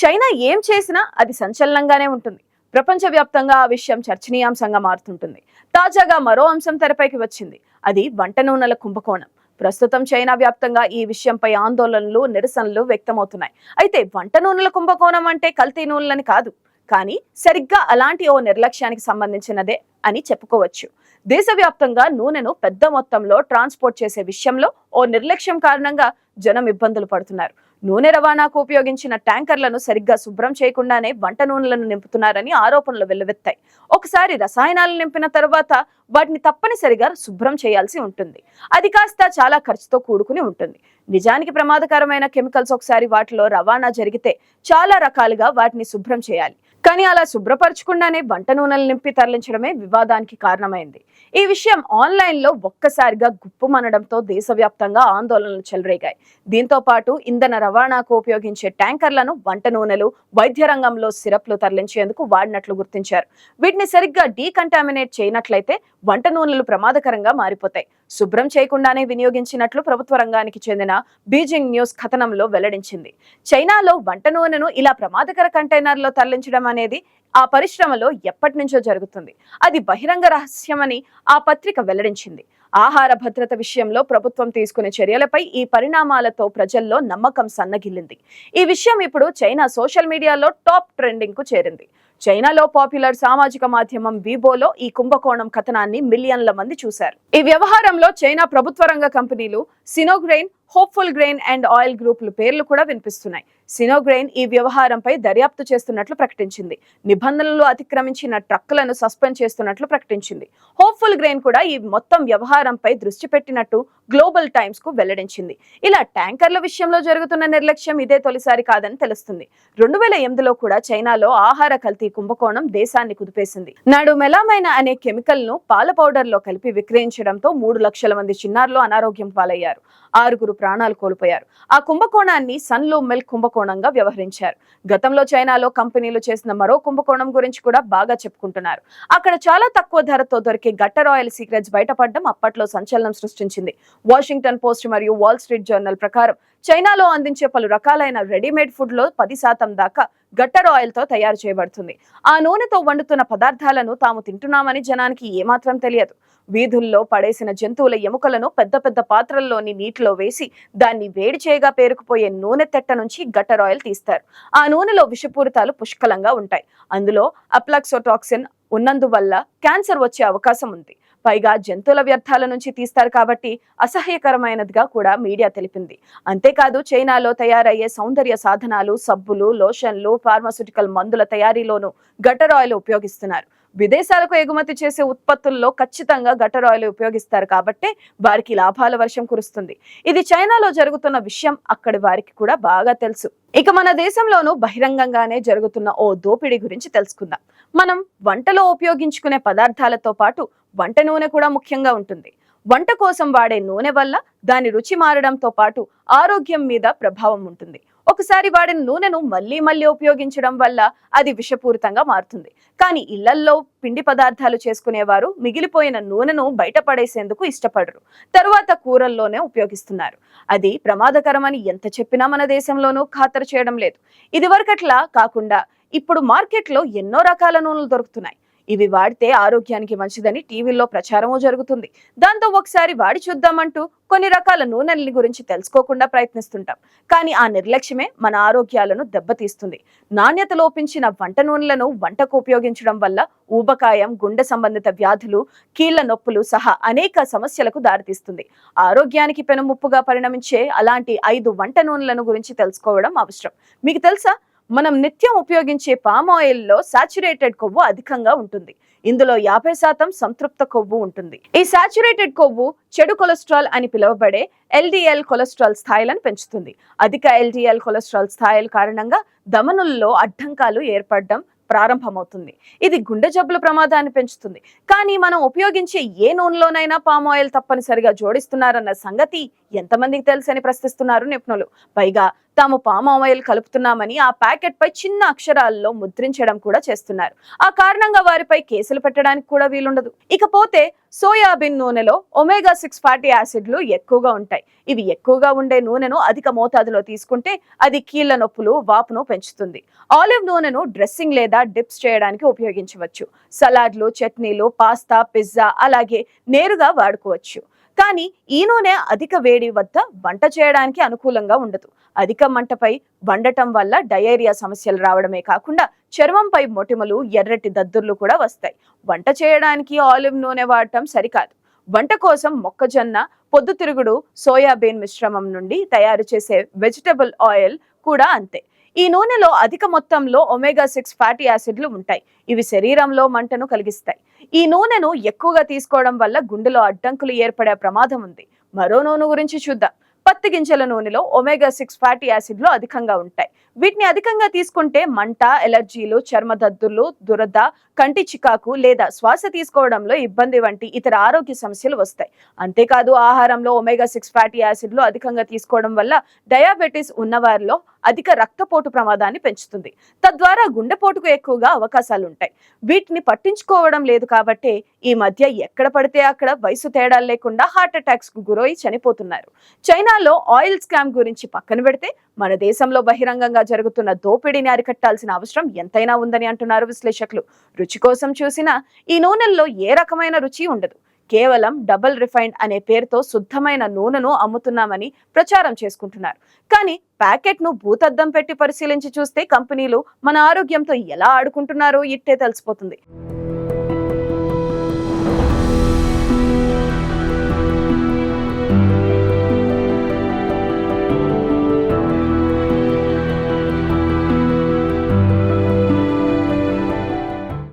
China ఏం చేసినా అది సంచలనంగానే ఉంటుంది. ప్రపంచవ్యాప్తంగా ఆ విషయం చర్చనీయాంశంగా మారుతుంటుంది. తాజాగా మరో అంశం తెరపైకి వచ్చింది. అది వంట నూనెల కుంభకోణం. ప్రస్తుతం చైనా వ్యాప్తంగా ఈ విషయంపై ఆందోళనలు నిరసనలు వ్యక్తమవుతున్నాయి. అయితే వంట నూనెల కుంభకోణం అంటే కల్తీ నూనెలని కాదు. కానీ సరిగ్గా అలాంటి ఓ నిర్లక్ష్యానికి సంబంధించినదే అని చెప్పుకోవచ్చు. దేశవ్యాప్తంగా నూనెను పెద్ద మొత్తంలో ట్రాన్స్పోర్ట్ చేసే విషయంలో ఓ నిర్లక్ష్యం కారణంగా జనం ఇబ్బందులు పడుతున్నారు. నూనె రవాణాకు ఉపయోగించిన ట్యాంకర్లను సరిగ్గా శుభ్రం చేయకుండానే వంట నూనెలను నింపుతున్నారని ఆరోపణలు వెల్లువెత్తాయి. ఒకసారి రసాయనాలు నింపిన తర్వాత వాటిని తప్పనిసరిగా శుభ్రం చేయాల్సి ఉంటుంది. అది కాస్త చాలా ఖర్చుతో కూడుకుని ఉంటుంది. నిజానికి ప్రమాదకరమైన కెమికల్స్ ఒకసారి వాటిలో రవాణా జరిగితే చాలా రకాలుగా వాటిని శుభ్రం చేయాలి. కానీ అలా శుభ్రపరచకుండానే వంట నూనెలు నింపి తరలించడమే వివాదానికి కారణమైంది. ఈ విషయం ఆన్లైన్లో ఒక్కసారిగా గుప్పుమనడంతో దేశవ్యాప్తంగా ఆందోళనలు చెలరేగాయి. దీంతో పాటు ఇంధన రవాణాకు ఉపయోగించే ట్యాంకర్లను వంట నూనెలు వైద్య రంగంలో సిరప్లు తరలించేందుకు వాడినట్లు గుర్తించారు. వీటిని సరిగ్గా డీకంటామినేట్ చేయనట్లయితే వంట నూనెలు ప్రమాదకరంగా మారిపోతాయి. శుభ్రం చేయకుండానే వినియోగించినట్లు ప్రభుత్వ రంగానికి చెందిన బీజింగ్ న్యూస్ కథనంలో వెల్లడించింది. చైనాలో వంట నూనెను ఇలా ప్రమాదకర కంటైనర్లో తరలించడం అనేది ఆ పరిశ్రమలో ఎప్పటి నుంచో జరుగుతుంది. అది బహిరంగ రహస్యమని ఆ పత్రిక వెల్లడించింది. ఆహార భద్రత విషయంలో ప్రభుత్వం తీసుకునే చర్యలపై ఈ పరిణామాలతో ప్రజల్లో నమ్మకం సన్నగిల్లింది. ఈ విషయం ఇప్పుడు చైనా సోషల్ మీడియాలో టాప్ ట్రెండింగ్కు చేరింది. చైనాలో పాపులర్ సామాజిక మాధ్యమం వీబోలో ఈ కుంభకోణం కథనాన్ని మిలియన్ల మంది చూశారు. ఈ వ్యవహారంలో చైనా ప్రభుత్వ రంగ కంపెనీలు Sinograin hopeful grain and oil గ్రూపుల పేర్లు కూడా వినిపిస్తున్నాయి. సినోగ్రెయిన్ ఈ వ్యవహారంపై దర్యాప్తు చేస్తున్నట్లు ప్రకటించింది. నిబంధనలు అతిక్రమించిన ట్రక్కులను సస్పెండ్ చేస్తున్నట్లు ప్రకటించింది. హోప్ఫుల్ గ్రెయిన్ కూడా ఈ మొత్తం వ్యవహారంపై దృష్టి పెట్టినట్టు గ్లోబల్ టైమ్స్కు వెల్లడించింది. ఇలా ట్యాంకర్ల విషయంలో జరుగుతున్న నిర్లక్ష్యం ఇదే తొలిసారి కాదని తెలుస్తుంది. రెండు వేల ఎనిమిదిలో కూడా చైనాలో ఆహార కల్తీ కుంభకోణం దేశాన్ని కుదిపేసింది. నాడు మెలామైన అనే కెమికల్ను పాల పౌడర్లో కలిపి విక్రయించడంతో మూడు లక్షల మంది చిన్నారులు అనారోగ్యం పాలయ్యారు. ఆరుగురు ప్రాణాలు కోల్పోయారు. ఆ కుంభకోణాన్ని సన్లో మిల్క్ కుంభకోణంగా వ్యవహరించారు. గతంలో చైనాలో కంపెనీలు చేసిన మరో కుంభకోణం గురించి కూడా బాగా చెప్పుకుంటున్నారు. అక్కడ చాలా తక్కువ ధరతో దొరికే గట్ట రాయల్ సీక్రెట్స్ బయటపడడం అప్పట్లో సంచలనం సృష్టించింది. వాషింగ్టన్ పోస్ట్ మరియు వాల్ స్ట్రీట్ జర్నల్ ప్రకారం చైనాలో అందించే పలు రకాలైన రెడీమేడ్ ఫుడ్లో పది శాతం దాకా గట్టర్ ఆయిల్తో తయారు చేయబడుతుంది. ఆ నూనెతో వండుతున్న పదార్థాలను తాము తింటున్నామని జనానికి ఏమాత్రం తెలియదు. వీధుల్లో పడేసిన జంతువుల ఎముకలను పెద్ద పెద్ద పాత్రల్లోని నీటిలో వేసి దాన్ని వేడి చేయగా పేరుకుపోయే నూనె తెట్ట నుంచి గట్టర్ ఆయిల్ తీస్తారు. ఆ నూనెలో విషపూరితాలు పుష్కలంగా ఉంటాయి. అందులో అప్లాక్సోటాక్సిన్ ఉన్నందువల్ల క్యాన్సర్ వచ్చే అవకాశం ఉంది. పైగా జంతువుల వ్యర్థాల నుంచి తీస్తారు కాబట్టి అసహ్యకరమైనదిగా కూడా మీడియా తెలిపింది. అంతేకాదు చైనాలో తయారయ్యే సౌందర్య సాధనాలు సబ్బులు లోషన్లు ఫార్మాస్యూటికల్ మందుల తయారీలోనూ గటర్ ఆయిల్ ఉపయోగిస్తున్నారు. విదేశాలకు ఎగుమతి చేసే ఉత్పత్తుల్లో ఖచ్చితంగా గటర్ ఆయిల్ ఉపయోగిస్తారు కాబట్టి వారికి లాభాల వర్షం కురుస్తుంది. ఇది చైనాలో జరుగుతున్న విషయం అక్కడి వారికి కూడా బాగా తెలుసు. ఇక మన దేశంలోనూ బహిరంగంగానే జరుగుతున్న ఓ దోపిడీ గురించి తెలుసుకుందాం. మనం వంటలో ఉపయోగించుకునే పదార్థాలతో పాటు వంట నూనె కూడా ముఖ్యంగా ఉంటుంది. వంట కోసం వాడే నూనె వల్ల దాని రుచి మారడంతో పాటు ఆరోగ్యం మీద ప్రభావం ఉంటుంది. ఒకసారి వాడిన నూనెను మళ్ళీ మళ్ళీ ఉపయోగించడం వల్ల అది విషపూరితంగా మారుతుంది. కానీ ఇళ్ళల్లో పిండి పదార్థాలు చేసుకునేవారు మిగిలిపోయిన నూనెను బయటపడేసేందుకు ఇష్టపడరు. తరువాత కూరల్లోనే ఉపయోగిస్తున్నారు. అది ప్రమాదకరమని ఎంత చెప్పినా మన దేశంలోనూ ఖాతరు చేయడం లేదు. ఇదివరకట్లా కాకుండా ఇప్పుడు మార్కెట్లో ఎన్నో రకాల నూనెలు దొరుకుతున్నాయి. ఇవి వాడితే ఆరోగ్యానికి మంచిదని టీవీల్లో ప్రచారము జరుగుతుంది. దాంతో ఒకసారి వాడి చూద్దామంటూ కొన్ని రకాల నూనెల గురించి తెలుసుకోకుండా ప్రయత్నిస్తుంటాం. కానీ ఆ నిర్లక్ష్యమే మన ఆరోగ్యాలను దెబ్బతీస్తుంది. నాణ్యత లోపించిన వంట నూనెలను వంటకు ఉపయోగించడం వల్ల ఊబకాయం గుండె సంబంధిత వ్యాధులు కీళ్ళ నొప్పులు సహా అనేక సమస్యలకు దారితీస్తుంది. ఆరోగ్యానికి పెనుముప్పుగా పరిణమించే అలాంటి ఐదు వంట నూనెలను గురించి తెలుసుకోవడం అవసరం. మీకు తెలుసా? మనం నిత్యం ఉపయోగించే పామ్ ఆయిల్లో సాచురేటెడ్ కొవ్వు అధికంగా ఉంటుంది. ఇందులో యాభై శాతం సంతృప్త కొవ్వు ఉంటుంది. ఈ సాచురేటెడ్ కొవ్వు చెడు కొలెస్ట్రాల్ అని పిలువబడే ఎల్డిఎల్ కొలెస్ట్రాల్ స్థాయిలను పెంచుతుంది. అధిక ఎల్డిఎల్ కొలెస్ట్రాల్ స్థాయిల కారణంగా ధమనుల్లో అడ్డంకాలు ఏర్పడడం ప్రారంభమవుతుంది. ఇది గుండె జబ్బుల ప్రమాదాన్ని పెంచుతుంది. కానీ మనం ఉపయోగించే ఏ నూనెలోనైనా పామ్ ఆయిల్ తప్పనిసరిగా జోడిస్తున్నారన్న సంగతి ఎంతమందికి తెలుసని ప్రశ్నిస్తున్నారు నిపుణులు. పైగా తాము పామ్ ఆయిల్ కలుపుతున్నామని ఆ ప్యాకెట్ పై చిన్న అక్షరాల్లో ముద్రించడం కూడా చేస్తున్నారు. ఆ కారణంగా వారిపై కేసులు పెట్టడానికి కూడా వీలుండదు. ఇకపోతే సోయాబీన్ నూనెలో ఒమేగా సిక్స్ ఫ్యాటీ యాసిడ్లు ఎక్కువగా ఉంటాయి. ఇవి ఎక్కువగా ఉండే నూనెను అధిక మోతాదులో తీసుకుంటే అది కీళ్ళ నొప్పులు వాపును పెంచుతుంది. ఆలివ్ నూనెను డ్రెస్సింగ్ లేదా డిప్స్ చేయడానికి ఉపయోగించవచ్చు. సలాడ్లు చట్నీలు పాస్తా పిజ్జా అలాగే నేరుగా వాడుకోవచ్చు. కానీ ఈ నూనె అధిక వేడి వద్ద వంట చేయడానికి అనుకూలంగా ఉండదు. అధిక మంటపై వండటం వల్ల డయేరియా సమస్యలు రావడమే కాకుండా చర్మంపై మొటిమలు ఎర్రటి దద్దుర్లు కూడా వస్తాయి. వంట చేయడానికి ఆలివ్ నూనె వాడటం సరికాదు. వంట కోసం మొక్కజొన్న పొద్దుతిరుగుడు సోయాబీన్ మిశ్రమం నుండి తయారు చేసే వెజిటబుల్ ఆయిల్ కూడా అంతే. ఈ నూనెలో అధిక మొత్తంలో ఒమేగా సిక్స్ ఫ్యాటీ యాసిడ్లు ఉంటాయి. ఇవి శరీరంలో మంటను కలిగిస్తాయి. ఈ నూనెను ఎక్కువగా తీసుకోవడం వల్ల గుండెలో అడ్డంకులు ఏర్పడే ప్రమాదం ఉంది. మరో నూనె గురించి చూద్దాం. పత్తి గింజల నూనెలో ఒమేగా సిక్స్ ఫ్యాటీ యాసిడ్లు అధికంగా ఉంటాయి. వీటిని అధికంగా తీసుకుంటే మంట ఎలర్జీలు చర్మ దద్దులు దురద కంటి చికాకు లేదా శ్వాస తీసుకోవడంలో ఇబ్బంది వంటి ఇతర ఆరోగ్య సమస్యలు వస్తాయి. అంతేకాదు ఆహారంలో ఒమేగా సిక్స్ ఫ్యాటీ యాసిడ్లు అధికంగా తీసుకోవడం వల్ల డయాబెటీస్ ఉన్నవారిలో అధిక రక్తపోటు ప్రమాదాన్ని పెంచుతుంది. తద్వారా గుండెపోటుకు ఎక్కువగా అవకాశాలుంటాయి. వీటిని పట్టించుకోవడం లేదు కాబట్టి ఈ మధ్య ఎక్కడ పడితే అక్కడ వయసు తేడాలు లేకుండా హార్ట్ అటాక్స్కు గురై చనిపోతున్నారు. చైనాలో ఆయిల్ స్కామ్ గురించి పక్కన పెడితే మన దేశంలో బహిరంగంగా జరుగుతున్న దోపిడీని అరికట్టాల్సిన అవసరం ఎంతైనా ఉందని అంటున్నారు విశ్లేషకులు. రుచి కోసం చూసినా ఈ నూనెల్లో ఏ రకమైన రుచి ఉండదు. కేవలం డబుల్ రిఫైండ్ అనే పేరుతో శుద్ధమైన నూనెను అమ్ముతున్నామని ప్రచారం చేసుకుంటున్నారు. కానీ ప్యాకెట్ను భూతద్దం పెట్టి పరిశీలించి చూస్తే కంపెనీలు మన ఆరోగ్యంతో ఎలా ఆడుకుంటున్నారో ఇట్టే తెలిసిపోతుంది.